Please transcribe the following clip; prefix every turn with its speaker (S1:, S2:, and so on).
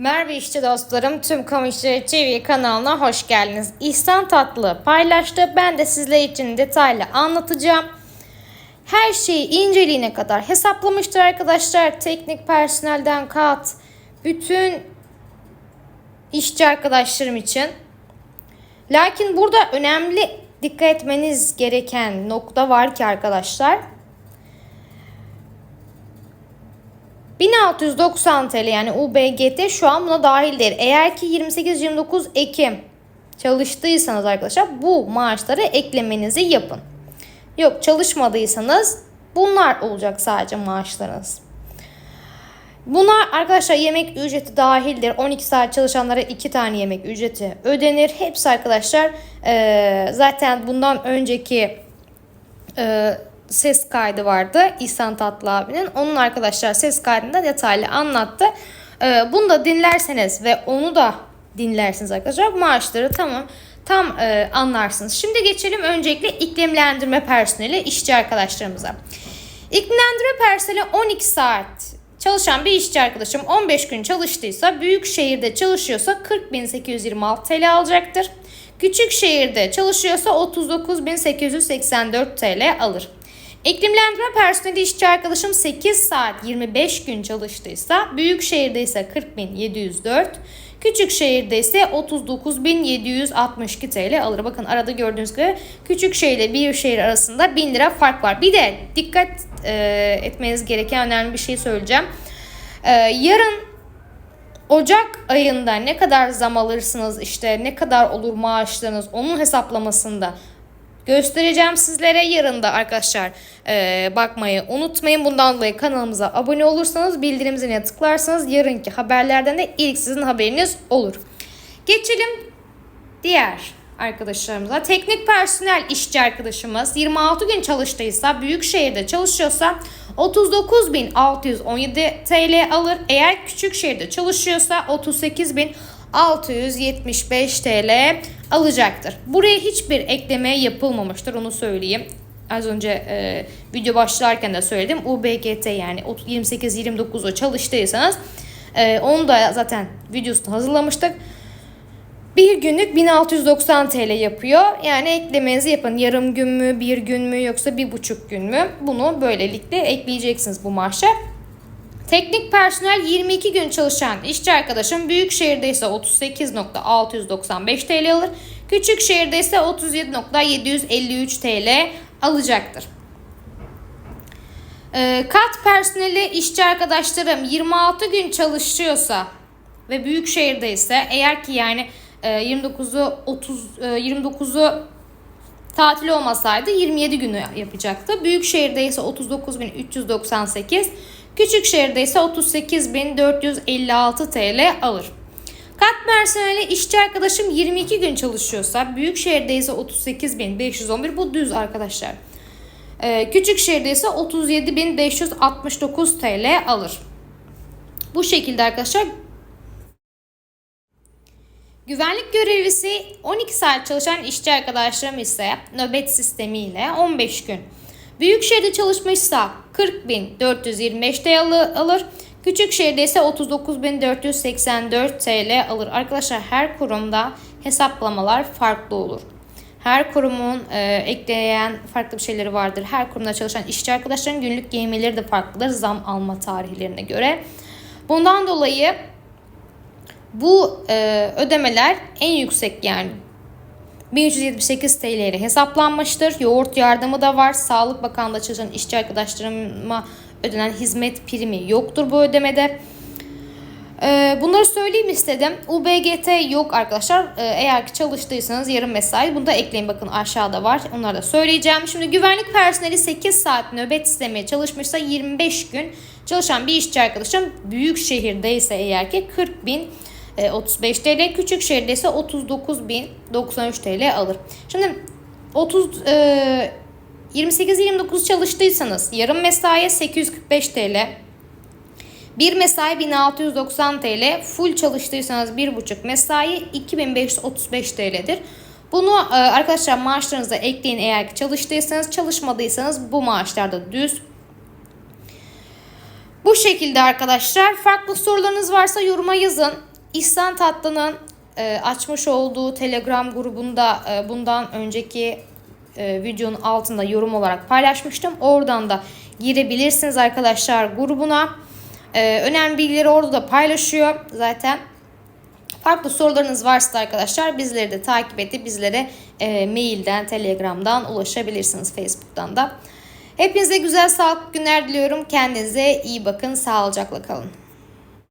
S1: Merve işçi dostlarım tüm İşçileri TV kanalına hoş geldiniz. İhsan Tatlı paylaştı. Ben de sizler için detaylı anlatacağım. Her şeyi inceliğine kadar hesaplamıştır arkadaşlar. Teknik personelden kat, bütün işçi arkadaşlarım için. Lakin burada önemli dikkat etmeniz gereken nokta var ki arkadaşlar. 1690 TL yani UBGT şu an buna dahil değil. Eğer ki 28-29 Ekim çalıştıysanız arkadaşlar bu maaşları eklemenizi yapın. Yok çalışmadıysanız bunlar olacak sadece maaşlarınız. Bunlar arkadaşlar yemek ücreti dahildir. 12 saat çalışanlara 2 tane yemek ücreti ödenir. Hepsi arkadaşlar e, zaten bundan önceki e, ses kaydı vardı İhsan Tatlı abinin. Onun arkadaşlar ses kaydında detaylı anlattı. E, bunu da dinlerseniz ve onu da dinlersiniz arkadaşlar maaşları tamam tam e, anlarsınız. Şimdi geçelim öncelikle iklimlendirme personeli işçi arkadaşlarımıza. İklimlendirme personeli 12 saat çalışan bir işçi arkadaşım 15 gün çalıştıysa büyük şehirde çalışıyorsa 40.826 TL alacaktır. Küçük şehirde çalışıyorsa 39.884 TL alır. İklimlendirme personeli işçi arkadaşım 8 saat 25 gün çalıştıysa büyük şehirde ise 40.704 Küçük şehirde ise 39.762 TL alır. Bakın arada gördüğünüz gibi küçük şehirle büyük şehir arasında 1000 lira fark var. Bir de dikkat e, etmeniz gereken önemli bir şey söyleyeceğim. E, yarın Ocak ayında ne kadar zam alırsınız işte ne kadar olur maaşlarınız onun hesaplamasında göstereceğim sizlere. Yarın da arkadaşlar e, bakmayı unutmayın. Bundan dolayı kanalımıza abone olursanız bildirim tıklarsanız yarınki haberlerden de ilk sizin haberiniz olur. Geçelim diğer arkadaşlarımıza. Teknik personel işçi arkadaşımız 26 gün çalıştıysa, büyük şehirde çalışıyorsa 39.617 TL alır. Eğer küçük şehirde çalışıyorsa 38.675 TL alacaktır. Buraya hiçbir ekleme yapılmamıştır onu söyleyeyim. Az önce e, video başlarken de söyledim. UBGT yani 28-29'u çalıştıysanız e, onu da zaten videosunu hazırlamıştık. Bir günlük 1690 TL yapıyor. Yani eklemenizi yapın. Yarım gün mü, bir gün mü yoksa bir buçuk gün mü? Bunu böylelikle ekleyeceksiniz bu maaşa. Teknik personel 22 gün çalışan işçi arkadaşım büyük şehirde ise 38.695 TL alır. Küçük şehirde ise 37.753 TL alacaktır. Ee, kat personeli işçi arkadaşlarım 26 gün çalışıyorsa ve büyük şehirde ise eğer ki yani 29'u 30 29'u tatil olmasaydı 27 günü yapacaktı. Büyük şehirde ise 39.398, küçük şehirde ise 38.456 TL alır. Kat personeli işçi arkadaşım 22 gün çalışıyorsa büyük şehirde ise 38.511 bu düz arkadaşlar. Ee, küçük şehirde ise 37.569 TL alır. Bu şekilde arkadaşlar Güvenlik görevlisi 12 saat çalışan işçi arkadaşlarım ise nöbet sistemiyle 15 gün. Büyük şehirde çalışmışsa 40.425 TL alır. Küçük şehirde ise 39.484 TL alır. Arkadaşlar her kurumda hesaplamalar farklı olur. Her kurumun e, ekleyen farklı bir şeyleri vardır. Her kurumda çalışan işçi arkadaşların günlük yemeleri de farklıdır zam alma tarihlerine göre. Bundan dolayı bu e, ödemeler en yüksek yani 1378 TL ile hesaplanmıştır. Yoğurt yardımı da var. Sağlık Bakanlığı'nda çalışan işçi arkadaşlarıma ödenen hizmet primi yoktur bu ödemede. Ee, bunları söyleyeyim istedim. UBGT yok arkadaşlar. Ee, eğer ki çalıştıysanız yarım mesai. Bunu da ekleyin bakın aşağıda var. Onları da söyleyeceğim. Şimdi güvenlik personeli 8 saat nöbet sistemi çalışmışsa 25 gün çalışan bir işçi arkadaşım büyük şehirdeyse eğer ki 40 bin 35 TL. Küçük şehirde ise 39.093 TL alır. Şimdi 30 e, 28-29 çalıştıysanız yarım mesaiye 845 TL. Bir mesai 1690 TL. Full çalıştıysanız bir buçuk mesai 2535 TL'dir. Bunu e, arkadaşlar maaşlarınıza ekleyin eğer ki çalıştıysanız çalışmadıysanız bu maaşlar da düz. Bu şekilde arkadaşlar farklı sorularınız varsa yoruma yazın. İhsan Tatlı'nın e, açmış olduğu Telegram grubunda e, bundan önceki e, videonun altında yorum olarak paylaşmıştım. Oradan da girebilirsiniz arkadaşlar grubuna. E, önemli bilgileri orada da paylaşıyor zaten. Farklı sorularınız varsa da arkadaşlar bizleri de takip edip bizlere e, mailden, telegramdan ulaşabilirsiniz Facebook'tan da. Hepinize güzel sağlıklı günler diliyorum. Kendinize iyi bakın. Sağlıcakla kalın.